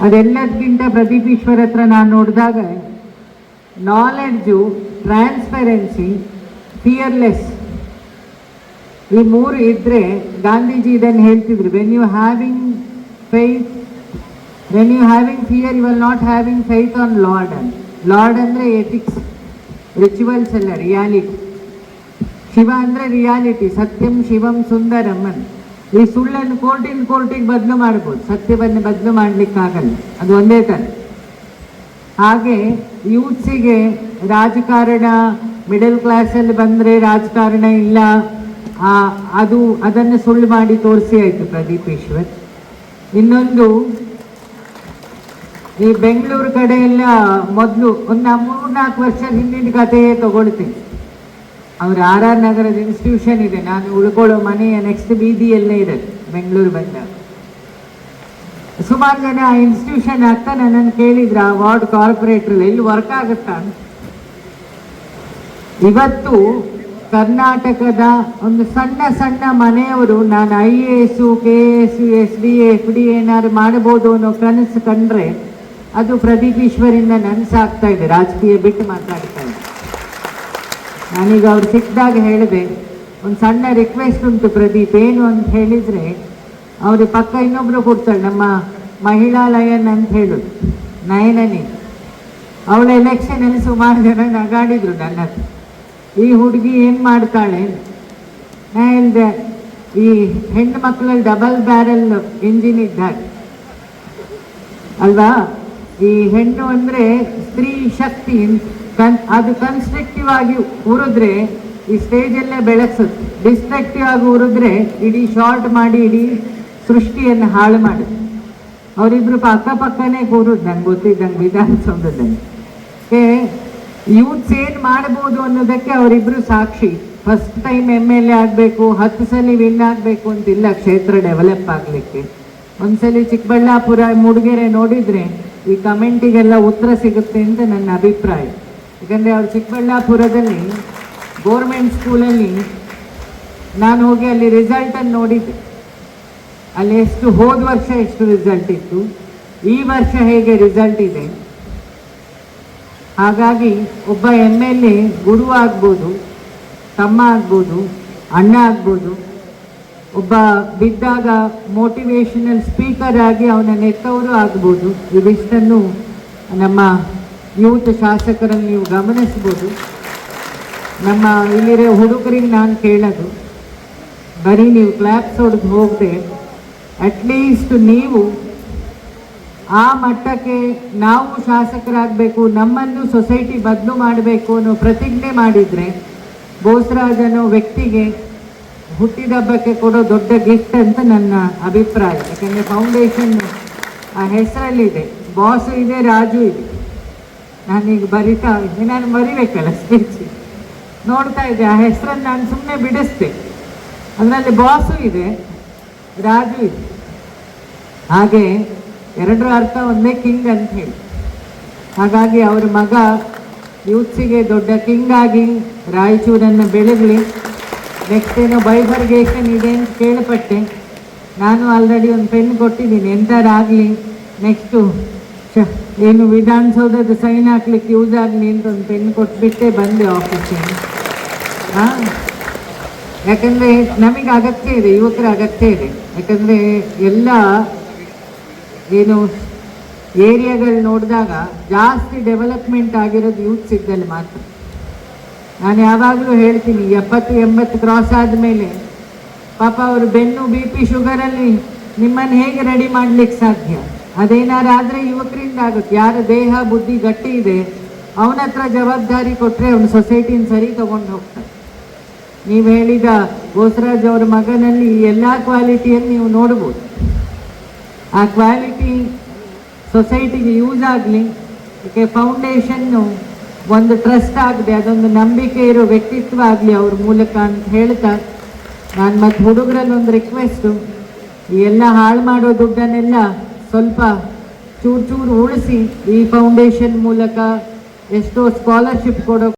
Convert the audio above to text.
ಅದೆಲ್ಲದಕ್ಕಿಂತ ಪ್ರದೀಪ್ ಈಶ್ವರ್ ಹತ್ರ ನಾನು ನೋಡಿದಾಗ ನಾಲೆಡ್ಜು ಟ್ರಾನ್ಸ್ಪರೆನ್ಸಿ ಫಿಯರ್ಲೆಸ್ ಈ ಮೂರು ಇದ್ದರೆ ಗಾಂಧೀಜಿ ಇದನ್ನು ಹೇಳ್ತಿದ್ರು when you having faith when you having fear you will not having faith on lord ಅಂತ ಲಾರ್ಡ್ ಅಂದರೆ ಎಥಿಕ್ಸ್ ರಿಚುವಲ್ಸ್ ಅಲ್ಲ ರಿಯಾಲಿಟಿ ಶಿವ ಅಂದರೆ ರಿಯಾಲಿಟಿ ಸತ್ಯಂ ಶಿವಂ ಸುಂದರಂ ಅಂತ. ಈ ಸುಳ್ಳನ್ನು ಕೋರ್ಟಿನ ಕೋರ್ಟಿಗೆ ಬದಲು ಮಾಡ್ಬೋದು. ಸತ್ಯವನ್ನು ಬದಲು ಮಾಡಲಿಕ್ಕಾಗಲ್ಲ. ಅದು ಒಂದೇ ಥರ ಹಾಗೆ ಯೂತ್ಸಿಗೆ ರಾಜಕಾರಣ ಮಿಡಲ್ ಕ್ಲಾಸಲ್ಲಿ ಬಂದರೆ ರಾಜಕಾರಣ ಇಲ್ಲ. ಅದು, ಅದನ್ನು ಸುಳ್ಳು ಮಾಡಿ ತೋರಿಸಿ ಆಯಿತು ಪ್ರದೀಪ್ ಈಶ್ವರ್. ಇನ್ನೊಂದು, ಈ ಬೆಂಗಳೂರು ಕಡೆ ಎಲ್ಲ ಮೊದಲು ಒಂದು ಮೂರ್ನಾಲ್ಕು ವರ್ಷ ಹಿಂದಿನ ಕಥೆಯೇ ತಗೊಳ್ತೀನಿ. ಅವ್ರು ಆರ್ ಆರ್ ನಗರದ ಇನ್ಸ್ಟಿಟ್ಯೂಷನ್ ಇದೆ. ನಾನು ಉಳ್ಕೊಳ್ಳೋ ಮನೆಯ ನೆಕ್ಸ್ಟ್ ಬೀದಿಯಲ್ಲೇ ಇದೆ, ಬೆಂಗಳೂರು ಬಂದಾಗ. ಸುಮಾರು ಜನ ಆ ಇನ್ಸ್ಟಿಟ್ಯೂಷನ್ ಆಗ್ತಾ ನನ್ನನ್ನು ಕೇಳಿದ್ರು, ಆ ವಾರ್ಡ್ ಕಾರ್ಪೊರೇಟರ್ ಎಲ್ಲಿ ವರ್ಕ್ ಆಗುತ್ತಾ? ಇವತ್ತು ಕರ್ನಾಟಕದ ಒಂದು ಸಣ್ಣ ಸಣ್ಣ ಮನೆಯವರು, ನಾನು I A S K S S D F D ಏನಾದ್ರು ಮಾಡ್ಬೋದು ಅನ್ನೋ ಕನಸು ಕಂಡ್ರೆ, ಅದು ಪ್ರದೀಪ್ ಈಶ್ವರಿಂದ ನನಸಾಗ್ತಾ ಇದೆ. ರಾಜಕೀಯ ಬಿಟ್ಟು ಮಾತಾಡ್ತಾ ಇದೆ ನಾನೀಗ ಅವ್ರು ಸಿಕ್ಕಿದಾಗ ಹೇಳಿದೆ, ಒಂದು ಸಣ್ಣ ರಿಕ್ವೆಸ್ಟ್ ಉಂಟು ಪ್ರದೀಪ್, ಏನು ಅಂತ ಹೇಳಿದರೆ, ಅವ್ರ ಪಕ್ಕ ಇನ್ನೊಬ್ಬರು ಕೊಡ್ತಾಳೆ ನಮ್ಮ ಮಹಿಳಾ ಲಯನ್ ಅಂತ ಹೇಳೋದು, ನಯನನಿ. ಅವಳ ಎಲೆಕ್ಷನಲ್ಲಿ ಸುಮಾರು ಜನ ನಗಾಡಿದ್ರು ನನ್ನ ಈ ಹುಡುಗಿ ಏನು ಮಾಡ್ತಾಳೆ? ಈ ಹೆಣ್ಣು ಮಕ್ಕಳಲ್ಲಿ ಡಬಲ್ ಬ್ಯಾರಲ್ ಇಂಜಿನ್ ಇದ್ದಾರೆ ಅಲ್ವಾ? ಈ ಹೆಣ್ಣು ಅಂದರೆ ಸ್ತ್ರೀ ಶಕ್ತಿ ಕನ್ ಅದು ಕನ್ಸ್ಟ್ರಕ್ಟಿವ್ ಆಗಿ ಉರಿದ್ರೆ ಈ ಸ್ಟೇಜಲ್ಲೇ ಬೆಳೆಸುತ್ತೆ ಡಿಸ್ಟ್ರಕ್ಟಿವ್ ಆಗಿ ಉರಿದ್ರೆ ಇಡೀ ಶಾರ್ಟ್ ಮಾಡಿ, ಇಡೀ ಸೃಷ್ಟಿಯನ್ನು ಹಾಳು ಮಾಡುತ್ತೆ. ಅವರಿಬ್ರು ಪಕ್ಕಪಕ್ಕನೇ ಕೂರುದು, ನಂಗೆ ಗೊತ್ತಿದ್ದಂಗೆ ವಿಧಾನಸೌಧದಲ್ಲಿ ಯೂತ್ಸ್ ಏನು ಮಾಡ್ಬೋದು ಅನ್ನೋದಕ್ಕೆ ಅವರಿಬ್ರು ಸಾಕ್ಷಿ. First time M L A ಆಗಬೇಕು, ಹತ್ತು ಸಲ ವಿನ್ ಆಗಬೇಕು ಅಂತಿಲ್ಲ, ಕ್ಷೇತ್ರ ಡೆವಲಪ್ ಆಗಲಿಕ್ಕೆ. ಒಂದ್ಸಲಿ ಚಿಕ್ಕಬಳ್ಳಾಪುರ, ಮೂಡಿಗೆರೆ ನೋಡಿದರೆ ಈ ಕಮೆಂಟಿಗೆಲ್ಲ ಉತ್ತರ ಸಿಗುತ್ತೆ ಅಂತ ನನ್ನ ಅಭಿಪ್ರಾಯ. ಯಾಕಂದರೆ ಅವ್ರು ಚಿಕ್ಕಬಳ್ಳಾಪುರದಲ್ಲಿ ಗೋರ್ಮೆಂಟ್ ಸ್ಕೂಲಲ್ಲಿ ನಾನು ಹೋಗಿ ಅಲ್ಲಿ ರಿಸಲ್ಟನ್ನು ನೋಡಿದ್ದೆ. ಅಲ್ಲಿ ಎಷ್ಟು, ಹೋದ ವರ್ಷ ಎಷ್ಟು ರಿಸಲ್ಟ್ ಇತ್ತು, ಈ ವರ್ಷ ಹೇಗೆ ರಿಸಲ್ಟ್ ಇದೆ. ಹಾಗಾಗಿ ಒಬ್ಬ ಎಂ ಎಲ್ ಎ ಗುರು ಆಗ್ಬೋದು, ತಮ್ಮ ಆಗ್ಬೋದು, ಅಣ್ಣ ಆಗ್ಬೋದು, ಒಬ್ಬ ಬಿದ್ದಾಗ ಮೋಟಿವೇಶನಲ್ ಸ್ಪೀಕರ್ ಆಗಿ ಅವನ ನೆತ್ತವರು ಆಗ್ಬೋದು ಇವಿಷ್ಟನ್ನು ನಮ್ಮ ಯೂತ್ ಶಾಸಕರನ್ನು ನೀವು ಗಮನಿಸ್ಬೋದು ನಮ್ಮ ಇಲ್ಲಿರೋ ಹುಡುಗರಿಗೆ ನಾನು ಕೇಳೋದು, ಬರೀ ನೀವು ಕ್ಲಾಪ್ಸ್ ಹೊಡೆದು ಹೋಗದೆ ಅಟ್ಲೀಸ್ಟ್ ನೀವು ಆ ಮಟ್ಟಕ್ಕೆ ನಾವು ಶಾಸಕರಾಗಬೇಕು, ನಮ್ಮನ್ನು ಸೊಸೈಟಿ ಬದಲು ಮಾಡಬೇಕು ಅನ್ನೋ ಪ್ರತಿಜ್ಞೆ ಮಾಡಿದರೆ, ಬೋಸರಾಜ್ ಅನ್ನೋ ವ್ಯಕ್ತಿಗೆ ಹುಟ್ಟಿದಬ್ಬಕ್ಕೆ ಕೊಡೋ ದೊಡ್ಡ ಗಿಫ್ಟ್ ಅಂತ ನನ್ನ ಅಭಿಪ್ರಾಯ. ಯಾಕೆಂದರೆ ಫೌಂಡೇಶನ್ ಆ ಹೆಸರಲ್ಲಿದೆ ಬಾಸು ಇದೆ, ರಾಜು ಇದೆ. ನಾನೀಗ ಬರಿತಾ ಇದ್ದೆ. ನಾನು ಬರಿಬೇಕಲ್ಲ ಸ್ಪೀಚ್ ನೋಡ್ತಾ ಇದ್ದೆ. ಆ ಹೆಸರನ್ನು ನಾನು ಸುಮ್ಮನೆ ಬಿಡಿಸ್ದೆ. ಅದರಲ್ಲಿ ಬಾಸು ಇದೆ, ರಾಜು ಇದೆ. ಹಾಗೆ ಎರಡರ ಅರ್ಥ ಒಂದೇ ಕಿಂಗ್ ಅಂತ ಹೇಳಿ. ಹಾಗಾಗಿ ಅವರ ಮಗ ಯೂತ್ಸಿಗೆ ದೊಡ್ಡ ಕಿಂಗ್ ಆಗಿ ರಾಯಚೂರನ್ನು ಬೆಳಗಲಿ ನೆಕ್ಸ್ಟ್ ಏನೋ ಬೈಬರ್ಗೇಷನ್ ಇದೆ ಅಂತ ಕೇಳಪಟ್ಟೆ. ನಾನು ಆಲ್ರೆಡಿ ಒಂದು ಪೆನ್ ಕೊಟ್ಟಿದ್ದೀನಿ. ಎಂಥರಾಗಲಿ ನೆಕ್ಸ್ಟು ಶ ಏನು ವಿಧಾನಸೌಧದ ಸೈನ್ ಹಾಕ್ಲಿಕ್ಕೆ ಯೂಸ್ ಆಗಲಿ ಅಂತ ಒಂದು ಪೆನ್ ಕೊಟ್ಬಿಟ್ಟೆ, ಬಂದೆ ಆಫೀಸಿಗೆ ಹಾಂ? ಯಾಕಂದರೆ ನಮಗೆ ಅಗತ್ಯ ಇದೆ, ಯುವಕರ ಅಗತ್ಯ ಇದೆ. ಯಾಕಂದರೆ ಎಲ್ಲ ಏನು ಏರಿಯಾಗಳು ನೋಡಿದಾಗ ಜಾಸ್ತಿ ಡೆವಲಪ್ಮೆಂಟ್ ಆಗಿರೋದು ಯೂತ್ ಇದ್ದಲ್ಲಿ ಮಾತ್ರ. ನಾನು ಯಾವಾಗಲೂ ಹೇಳ್ತೀನಿ, ಎಪ್ಪತ್ತು, ಎಂಬತ್ತು ಕ್ರಾಸ್ ಆದಮೇಲೆ ಪಾಪ ಅವರು ಬೆನ್ನು ಬಿ ಪಿ ಶುಗರಲ್ಲಿ ನಿಮ್ಮನ್ನು ಹೇಗೆ ರೆಡಿ ಮಾಡ್ಲಿಕ್ಕೆ ಸಾಧ್ಯ? ಅದೇನಾರು ಆದರೆ ಯುವಕರಿಂದ ಆಗುತ್ತೆ ಯಾರ ದೇಹ, ಬುದ್ಧಿ, ಗಟ್ಟಿ ಇದೆ, ಅವನ ಹತ್ರ ಜವಾಬ್ದಾರಿ ಕೊಟ್ಟರೆ ಅವನು ಸೊಸೈಟಿನ ಸರಿ ತಗೊಂಡು ಹೋಗ್ತಾನೆ. ನೀವು ಹೇಳಿದ ಗೋಸರಾಜ್ ಅವರ ಮಗನಲ್ಲಿ ಎಲ್ಲ ಕ್ವಾಲಿಟಿಯನ್ನು ನೀವು ನೋಡ್ಬೋದು. ಆ ಕ್ವಾಲಿಟಿ ಸೊಸೈಟಿಗೆ ಯೂಸ್ ಆಗಲಿ, ಅದಕ್ಕೆ ಫೌಂಡೇಶನ್ನು ಒಂದು ಟ್ರಸ್ಟ್ ಆಗದೆ ಅದೊಂದು ನಂಬಿಕೆ ಇರೋ ವ್ಯಕ್ತಿತ್ವ ಆಗಲಿ ಅವ್ರ ಮೂಲಕ ಅಂತ ಹೇಳ್ತಾ, ನಾನು ಮತ್ತು ಹುಡುಗರಲ್ಲಿ ಒಂದು ರಿಕ್ವೆಸ್ಟು ಎಲ್ಲ ಹಾಳು ಮಾಡೋ ದುಡ್ಡನ್ನೆಲ್ಲ ಸ್ವಲ್ಪ ಚೂರು ಚೂರು ಉಳಿಸಿ ಈ ಫೌಂಡೇಶನ್ ಮೂಲಕ ಎಷ್ಟೋ ಸ್ಕಾಲರ್ಶಿಪ್ ಕೊಡೋ